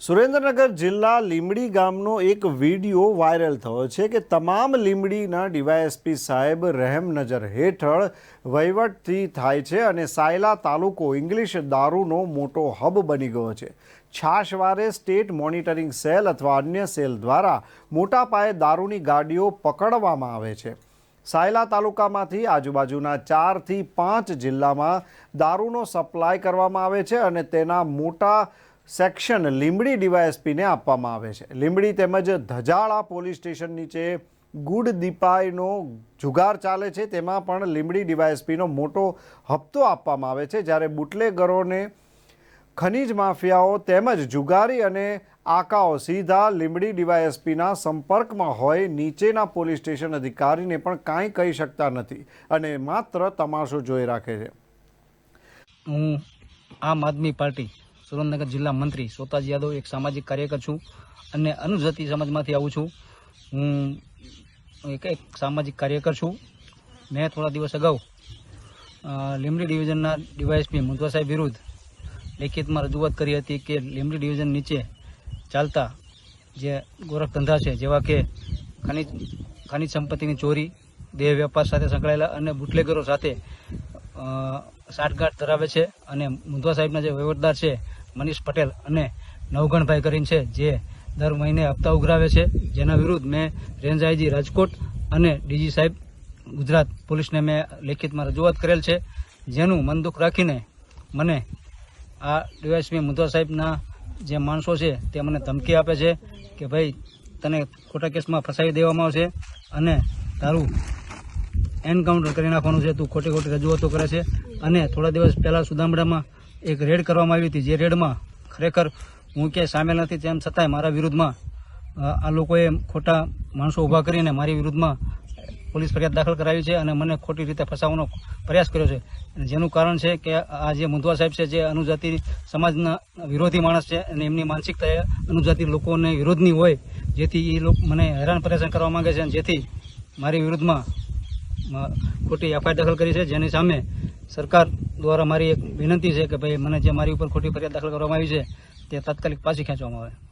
સુરેન્દ્રનગર જિલ્લા લીંબડી ગામનો એક વીડિયો વાયરલ થયો છે કે તમામ લીમડીના ડીવાયએસપી સાહેબ રહેમ નજર હેઠળ વહીવટથી થાય છે અને સાયલા તાલુકો ઇંગ્લિશ દારૂનો મોટો હબ બની ગયો છે. છાશવારે સ્ટેટ મોનિટરિંગ સેલ અથવા અન્ય સેલ દ્વારા મોટા પાયે દારૂની ગાડીઓ પકડવામાં આવે છે. સાયલા તાલુકામાંથી આજુબાજુના ચારથી પાંચ જિલ્લામાં દારૂનો સપ્લાય કરવામાં આવે છે અને તેના મોટા સેક્શન લીંબડી ડીવાયએસપીને આપવામાં આવે છે. લીંબડી તેમજ ધજાળા પોલીસ સ્ટેશન નીચે ગુડ દીપાઈનો જુગાર ચાલે છે. તેમાં પણ લીંબડી ડીવાયએસપીનો મોટો હપ્તો આપવામાં આવે છે. જ્યારે બુટલેગરોને ખનીજ માફિયાઓ તેમજ જુગારી અને આકાઓ સીધા લીંબડી ડીવાયએસપીના સંપર્કમાં હોય નીચેના પોલીસ સ્ટેશન અધિકારીને પણ કાંઈ કહી શકતા નથી અને માત્ર તમાશો જોઈ રાખે છે. હું આમ આદમી પાર્ટી સુરેન્દ્રનગર જિલ્લા મંત્રી સોતાજી યાદવ, એક સામાજિક કાર્યકર છું અને અનુજાતિ સમાજમાંથી આવું છું. હું એક સામાજિક કાર્યકર છું. મેં થોડા દિવસ અગાઉ લીમડી ડિવિઝનના ડીવાયએસપી મુંદવા સાહેબ વિરુદ્ધ લેખિતમાં રજૂઆત કરી હતી કે લીંબડી ડિવિઝન નીચે ચાલતા જે ગોરખ ધંધા છે, જેવા કે ખનિજ ખનિજ સંપત્તિની ચોરી, દેહ વેપાર સાથે સંકળાયેલા અને બુટલેગરો સાથે સાઠગાંઠ ધરાવે છે અને મુંદવા સાહેબના જે વહીવટદાર છે મનીષ પટેલ અને નવગણભાઈ કરીને છે, જે દર મહિને હપ્તા ઉઘરાવે છે. જેના વિરુદ્ધ મેં રેન્જ આઈજી રાજકોટ અને ડીજી સાહેબ ગુજરાત પોલીસને મેં લેખિતમાં રજૂઆત કરેલ છે. જેનું મન દુઃખ રાખીને મને આ ડીવાયસપી મુદ્દા સાહેબના જે માણસો છે, તે મને ધમકી આપે છે કે ભાઈ, તને ખોટા કેસમાં ફસાવી દેવામાં આવશે અને તારું એન્કાઉન્ટર કરી નાખવાનું છે. તું ખોટી ખોટી રજૂઆતો કરે છે. અને થોડા દિવસ પહેલાં સુદામડામાં એક રેડ કરવામાં આવી હતી. જે રેડમાં ખરેખર હું ક્યાંય સામેલ નથી તેમ છતાંય મારા વિરુદ્ધમાં આ લોકોએ ખોટા માણસો ઊભા કરીને મારી વિરુદ્ધમાં પોલીસ ફરિયાદ દાખલ કરાવી છે અને મને ખોટી રીતે ફસાવવાનો પ્રયાસ કર્યો છે. જેનું કારણ છે કે આ જે મુંધવા સાહેબ છે, જે અનુજાતિ સમાજના વિરોધી માણસ છે અને એમની માનસિકતા એ અનુજાતિ લોકોને વિરોધની હોય, જેથી એ લોકો મને હેરાન પરેશાન કરવા માગે છે અને જેથી મારી વિરુદ્ધમાં ખોટી એફઆઈઆર દાખલ કરી છે. જેની સામે સરકાર દ્વારા મારી એક વિનંતી છે કે ભાઈ મને જે મારી ઉપર ખોટી ફરિયાદ દાખલ કરવામાં આવી છે, તે તાત્કાલિક પાછી ખેંચવામાં આવે.